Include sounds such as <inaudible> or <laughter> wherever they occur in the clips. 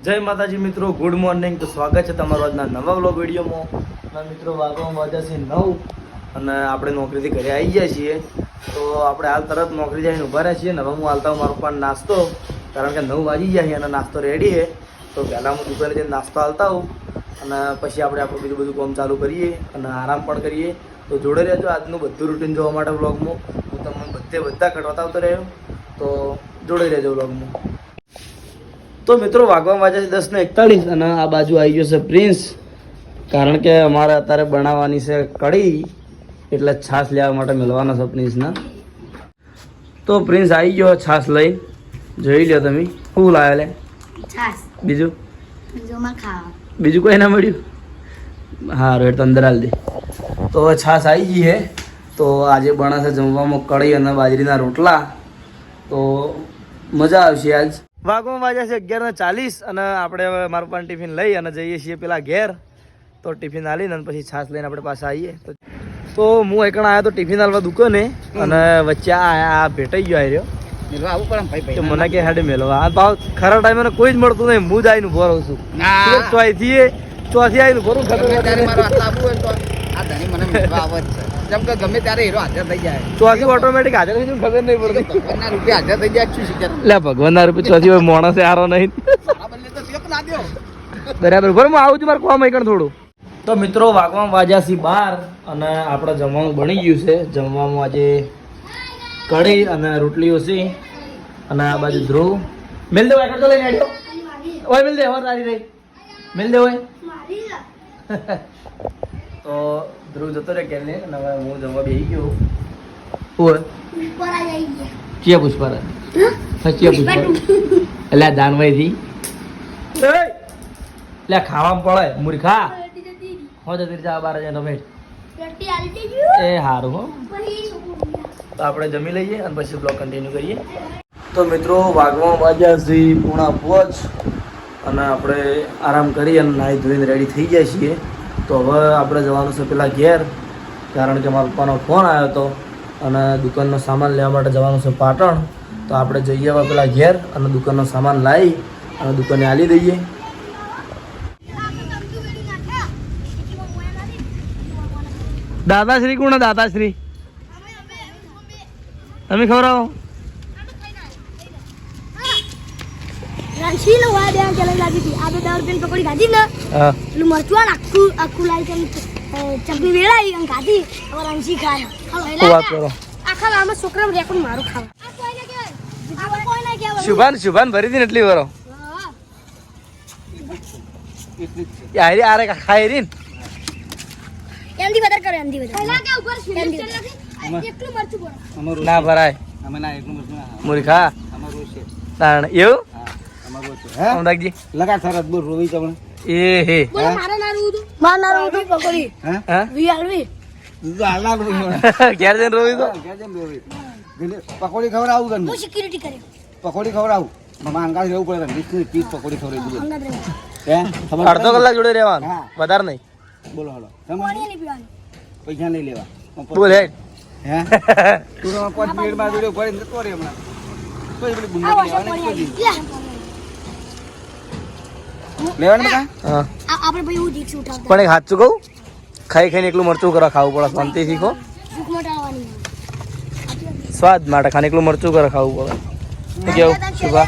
જય માતાજી મિત્રો ગુડ મોર્નિંગ તો સ્વાગત છે તમારો આજના નવા વ્લોગ વિડીયોમાં. મિત્રો, વાગવામાં વાગ્યા છે નવ અને આપણે નોકરીથી ઘરે આવી ગયા છીએ. તો આપણે હાલ તરત નોકરી જઈને ઊભા રહ્યા છીએ. નવા હું હાલતા મારો પણ નાસ્તો, કારણ કે નવ વાગી ગયા છે અને નાસ્તો રેડી છે. તો પહેલાં હું દુકાને જઈને નાસ્તો હાલતા હોઉં અને પછી આપણે આપણું બીજું બધું કામ ચાલુ કરીએ અને આરામ પણ કરીએ. તો જોડે રહેજો આજનું બધું રૂટીન જોવા માટે વ્લોગમાં હું તમને બધે બધા કટવાતા આવતો રહ્યો. તો જોડે રહેજો વ્લોગમાં તો મિત્રો વાગવા વાગે છે દસ ને એકતાળીસ અને આ બાજુ આવી ગયો છે પ્રિન્સ. કારણ કે અમારે અત્યારે બનાવવાની છે કઢી એટલે છાશ લેવા માટે મળવાના છે પ્રિન્સના. તો પ્રિન્સ આવી ગયો છાશ લઈ. જોઈ લ્યો તમે શું લાવ્યો લે? છાસ બીજું? બીજું કોઈ ના મળ્યું? હા રેડ તો અંદર હાલ દે. તો છાશ આવી ગઈ છે. તો આજે બનાશે જમવામાં કઢી અને બાજરીના રોટલા. તો મજા આવશે આજ. વાગવામાં વાગ્યા છે અગિયાર ને ચાલીસ અને આપણે હવે મારું પણ ટિફિન લઈ અને જઈએ છીએ પેલા ઘેર. તો ટિફિન હાલીને અને પછી છાશ લઈને આપણે પાછા આવીએ. તો તો હું એકણ આવ્યો તો ટિફિન હાલવા દુકાને અને વચ્ચે આ આ ભેટાઈ ગયો આવ્યો કે મને કે હાડે મેલો આ ભાવ ખરા ટાઈમે કોઈ જ મળતું નહીં. હું જ આવીને ઊભો રહું છું. ચોથી ચોથી આવીને ભરું ખબર હાથ આપવું હોય ને તો આ ધણી મને મેળવા આવે જ છે. જેમ કે ગમે ત્યારે હીરો હાજર થઈ જાય. ચોથી ઓટોમેટિક હાજર થઈ જાય, ખબર નહીં પડતી. ભગવાનના રૂપિયા હાજર થઈ જાય શું શીખર લે ભગવાન ના રૂપે ચોથી હોય માણસ હારો નહીં. બરાબર બરાબર હું આવું છું મારે કોમ એકણ થોડું. તો મિત્રો વાગવામાં વાજ્યા છે બાર અને આપણે જમવાનું બની ગયું છે. જમવામાં આજે કઢી અને રોટલીઓ છે અને આ બાજુ ધ્રુવ. મિલ દે વાકડ તો લઈને આવ્યો ઓય મિલ દે હોર તારી રહી. મિલ દે ઓય <laughs> તો ધ્રુવ જતો રહે કેને અને હવે હું જમવા બેસી ગયો ઓય ચિયા પુષ્પા રે હા ચિયા પુષ્પા એટલે આ દાનભાઈથી એટલે લે ખાવામાં પડે મૂર્ખા. હો જતી જા બાર જઈને રમેશ એ હારું હો. તો આપણે જમી લઈએ અને પછી બ્લોગ કન્ટિન્યુ કરીએ. તો મિત્રો વાગવામાં વાગ્યા સુધી પૂણા પહોંચ અને આપણે આરામ કરી અને નાહી ધોઈને રેડી થઈ જાય છીએ. તો હવે આપણે જવાનું છે પેલા ઘેર કારણ કે મારા પપ્પાનો ફોન આવ્યો હતો અને દુકાનનો સામાન લેવા માટે જવાનું છે પાટણ. તો આપણે જઈએ હવે પેલા ઘેર અને દુકાનનો સામાન લાવી અને દુકાને આલી દઈએ. દાદાશ્રી કોણ દાદાશ્રી. તમે ખવડાવો રણશીલ હોય બે ચલાવી લાગી હતી. આ બે દસ રૂપિયાની પકોડી ખાધી ને પેલું મરચું આખું આખું લાવી ચટણી વેળાવી અને ખાધી હવે રણશી ખાય. આખા ગામમાં છોકરા રેકું મારું ખાવા. શુભાન શુભાન ભરી હતી ને એટલી વરો. હા. યારી આરે ખાઈ રહી ને એમથી વધારે કરો એમથી વધારે. કે ઉપર એટલું મરચું ના ભરાય. અમે ના એકલું મસ્ત મૂર્ખા. એવું? પકોડી હે? હા. વી આલવી તું હાલા રોવી <laughs> ઘેર જઈને રોવી તો? કેમ રોવી. પકોડી ખવડાવું હું ગમે સિક્યુરિટી કરી. પકોડી ખવડાવું. અંગાજ રહેવું પડે વીસની ત્રીસ પકોડી ખવડાવી દીધી. હે અડધો કલાક જોડે રહેવાનું. વધારે નહીં. બોલો હલો. પાણી નહીં પીવાનું. પૈસા નહીં લેવા. બોલ હેડ હે? <laughs> તું તો પાંચ મિનિટમાં જોડે પડી જતો રે હમણાં. કોઈ પેલી ગુંડા લેવાની લેવાનું કા આપણે ભાઈ હું દીક્ષ ઉઠાવતા. પણ એક હાથ કહું ખાઈ ખાઈને એકલું મરચું કરવા ખાવું પડે શાંતિ શીખો. સ્વાદ માટે ખાને એકલું મરચું કરે ખાવું પડે. કેવું? શુભા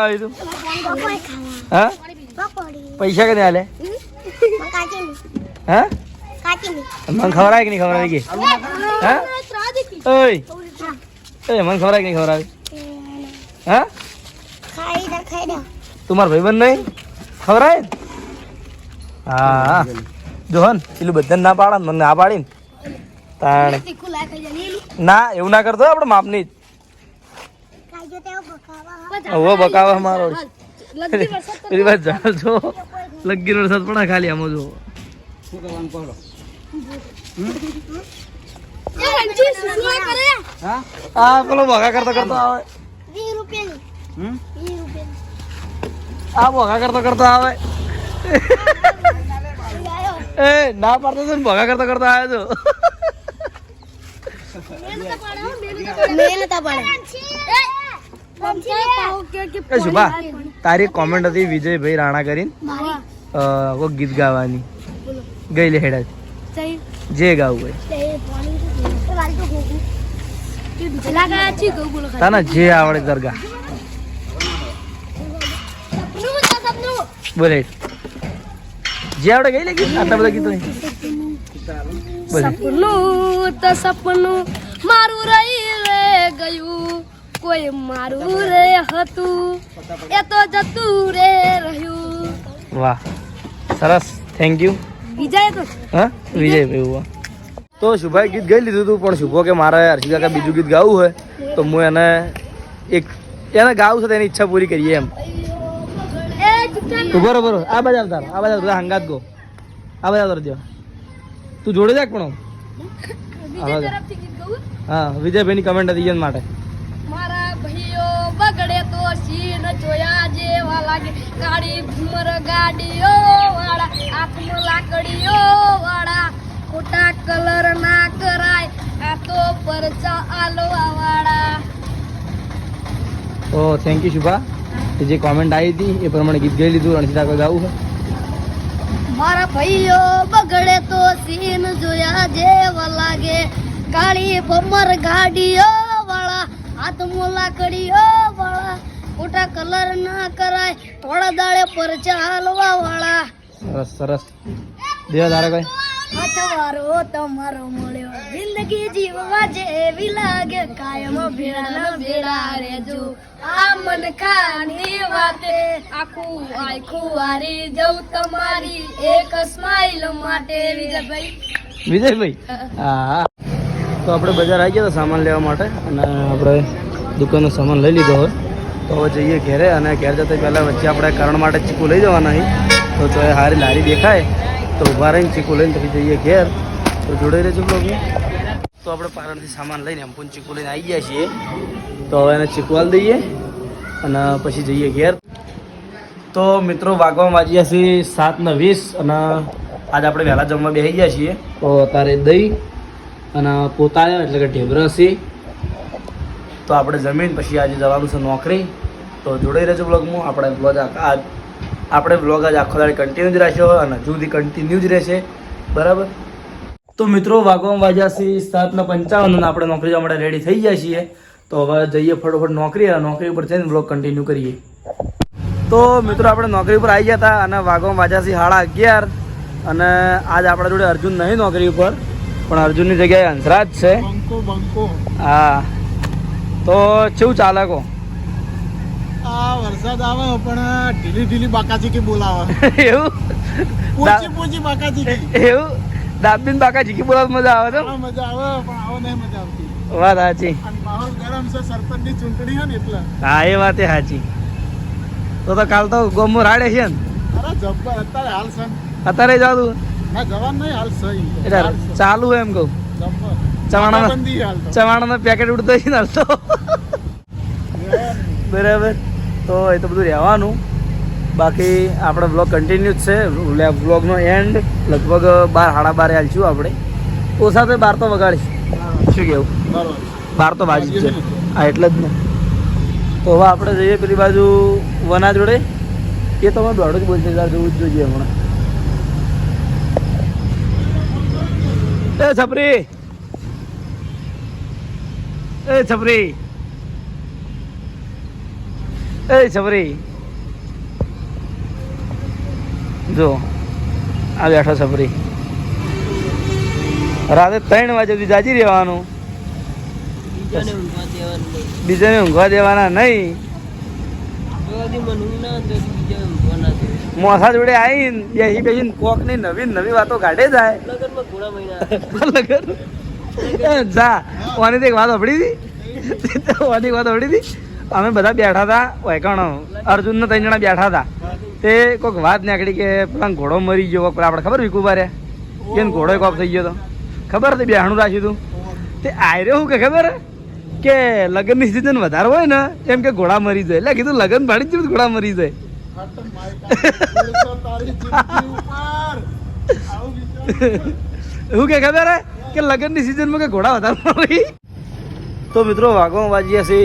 આવી તું? હા? પૈસા કે હાલે હા? કાચી મને આવે કે નહીં ખવડાવી કે? હા? ઓય. એ મને ખવડાય કે નહીં ખવડાવી? હા? ખાઈ દે ખાઈ દે તું મારો ભાઈબંધ નહીં? ખબર ને? હા. હા જોહન પેલું બધાને ના પાડે ને મને ના પાડી ને. તાણે. ના એવું ના કરતો આપણે માપની. જ જો બકાવા મારો. પેલી વાત જાણ છો? લગી વરસાદ પણ ખાલી આમાં જો હા આ પેલો ભગા કરતો કરતો આવે. 20 રૂપિયાની. હમ? 20 રૂપિયાની. આ ભોગા કરતો કરતો આવે. એ, ના પાડતો તો ભગા કરતો કરતો આવે શુભા, તારી કોમેન્ટ હતી વિજયભાઈ રાણા કરીને. ગીત ગાવાની. ગઈ લે હેડા જે ગાવું હોય. છે તને જે આવડે દરગા સપનું છે સપનું બોલે. જે આવડે ગઈ લાગી ગીત આટલા બધા ગીતો બોલે. સપનું તો સપનું મારું રહી રે ગયું. કોઈ મારું રે હતું એ તો જતું રે રહ્યું. વાહ. સરસ. થેન્ક યુ વિજય તો હા? વિજયભાઈ વાહ તો શુભાઈ ગીત ગાઈ લીધું હતું પણ શુભો કે મારે હર્ષિ કાકા બીજું ગીત ગાવું હોય તો હું એને એક એને ગાવું છે તેની ઈચ્છા પૂરી કરીએ એમ. તું બરોબર આ બાજુ આવતા આ બાજુ આવતા હંગાત ગો. આ બાજુ આવતા જો તું જોડે જાક પણ. હા હા વિજયભાઈની કમેન્ટ હતી માટે. મારા ભાઈઓ બગડે તો સીન જોયા જેવા લાગે. કાળી ભૂમર ગાડીઓ વાળા આત્મ લાકડીઓ વાળા. ખોટા કલર ના કરાય. આ તો પરચા આલવા વાળા. Oh thank you Shubha. તે જે કોમેન્ટ આવી હતી એ પ્રમાણે ગીત ગાઈ લીધું રણજીત આગળ ગાવું છે. મારા ભાઈઓ બગડે તો સીન જોયા જેવા લાગે. કાળી બમર ગાડીઓ વાળા મોલા કડીઓ વાળા. ખોટા કલર ના કરાય થોડા દાડે પર ચાલવા વાળા. સરસ સરસ. દેવા તારે કોઈ? અઠવારો તમારો મળ્યો. જિંદગી જીવવા જેવી લાગે, કાયમ ભેળા ભેળા રેજો આ મન ખાની વાતે, આખું આખું વારી જવું તમારી, એક સ્માઈલ માટે. વિજયભાઈ. વિજયભાઈ હા તો આપણે બજાર આવી ગયા સામાન લેવા માટે અને આપણે દુકાનનો સામાન લઈ લીધો હોય. તો હવે જઈએ ઘેરે અને ઘેર જતા પહેલાં વચ્ચે આપણે કારણ માટે ચીકુ લઈ જવાના તો એ હારી લારી દેખાય. તો ઊભા રહીને ચીકુ લઈને પછી જઈએ ઘેર. તો જોડે રહેજો બ્લોગ. તો આપણે પારણથી સામાન લઈને એમ ચીકુ લઈને આવી ગયા છીએ. તો હવે એને ચીકુ આલી દઈએ અને પછી જઈએ ઘેર. તો મિત્રો, વાગવા વાગ્યા છીએ સાત ને વીસ અને આજે આપણે વહેલા જમવા બેસી ગયા છીએ. તો અત્યારે દહીં અને પોતા એટલે કે ઢેબરા છે. તો આપણે જમીન, પછી આજે જવાનું છે નોકરી. તો જોડાઈ રહેજો બ્લોગમાં. આપણે બ્લોગ આજ આપણે બ્લોગ આજ આખો દાડે કન્ટિન્યુ જ રાખ્યો અને હજુ સુધી કન્ટિન્યુ જ રહેશે. બરાબર? તો મિત્રો વાગવામાં વાગ્યા છે સાત પંચાવન અને આપણે નોકરી જવા માટે રેડી થઈ ગયા છીએ. તો હવે જઈએ ફટોફટ નોકરી અને નોકરી ઉપર જઈને બ્લોગ કન્ટિન્યુ કરીએ. તો મિત્રો આપણે નોકરી ઉપર આવી ગયા હતા અને વાગવામાં વાગ્યા છે સાડા અગિયાર. અને આજ આપણા જોડે અર્જુન નહીં નોકરી ઉપર પણ અર્જુનની જગ્યાએ હંસરાજ છે. હા. તો કેવું ચાલે કો આ વરસાદ આવે પણ ઢીલી ઢીલી બાકાચીકી બોલાવે. <laughs> એવું? પોચી પોચી બાકાચીકી એવું? દાબીન બાકા જીકી બોલવા મજા આવે તો? મજા આવે પણ આવો નહીં મજા આવતી. વાત સાચી. માહોલ ગરમ છે સરપંચની ચૂંટણી છે ને એટલે. હા એ વાત સાચી. તો તો કાલ તો ગોમો રાડે છે ને? અરે જબ્બર અત્યારે હાલ છે અત્યારે અત્યારે તું ના જવાન નહીં હાલ છે એટલે ચાલુ એમ કહું. ચવાણા ચવાણા ચવાણાનો પેકેટ ઉડતો છે ને હાલ તો? બરાબર. તો એ તો બધું રહેવાનું. બાકી આપણે બ્લોગ કન્ટિન્યુ જ છે. બ્લોગનો એન્ડ લગભગ બાર, સાડા બારે હાલશું આપણે. તો બાર તો વગાડીશ. શું કેવું? બાર તો બાજુ છે. હા, એટલે જ ને. તો હવે આપણે જઈએ પેલી બાજુ વના જોડે. એ તમે દોડો જ બોલશે તાર જોવું જ જોઈએ હમણાં. એ છપરી! એ છપરી! એ છબરી જો આ બેઠો છબરી રાતે ત્રણ વાગે સુધી જાજી રહેવાનું. બીજાને ઊંઘવા દેવાના નહીં. મોસા જોડે આવીને બેસી બેસીને કોકની નવી નવી વાતો કાઢે જાય. <laughs> લગન? જા ઓની એક વાત અભડી હતી? ઓની વાત અભડી હતી? અમે બધા બેઠા હતા વૈકણ અર્જુન ને ત્રણ જણા બેઠા હતા. તે કોઈક વાત નીકળી કે પેલા ઘોડો મરી ગયો પેલા આપણે ખબર વિકુબા રે કે ઘોડો કોપ થઈ ગયો તો? ખબર હતી બેહાણું રાખ્યું હતું તે આયરે શું કે ખબર? હે? કે લગ્નની સિઝન વધારે હોય ને એમ કે ઘોડા મરી જાય. એટલે કીધું લગ્ન ભાડી જ ઘોડા મરી જાય. <laughs> <laughs> એવું કે ખબર હે? કે લગ્નની સિઝનમાં કે ઘોડા વધારે તો મિત્રો વાગો વાગ્યા છે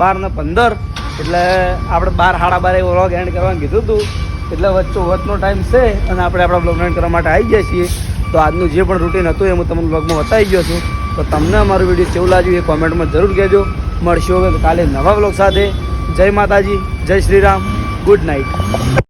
બાર ને પંદર. એટલે આપણે બાર, સાડા બારે વ્લોગ એન્ડ કરવાનું કીધું હતું. એટલે વચ્ચો વચનો ટાઈમ છે અને આપણે આપણા બ્લોગ એન્ડ કરવા માટે આવી ગયા છીએ. તો આજનું જે પણ રૂટીન હતું એ હું તમને બ્લોગમાં બતાવી ગયો છું. તો તમને અમારું વીડિયો કેવું લાગ્યું એ કોમેન્ટમાં જરૂર કહેજો. મળશું કાલે નવા બ્લોગ સાથે. જય માતાજી, જય શ્રી રામ. Good night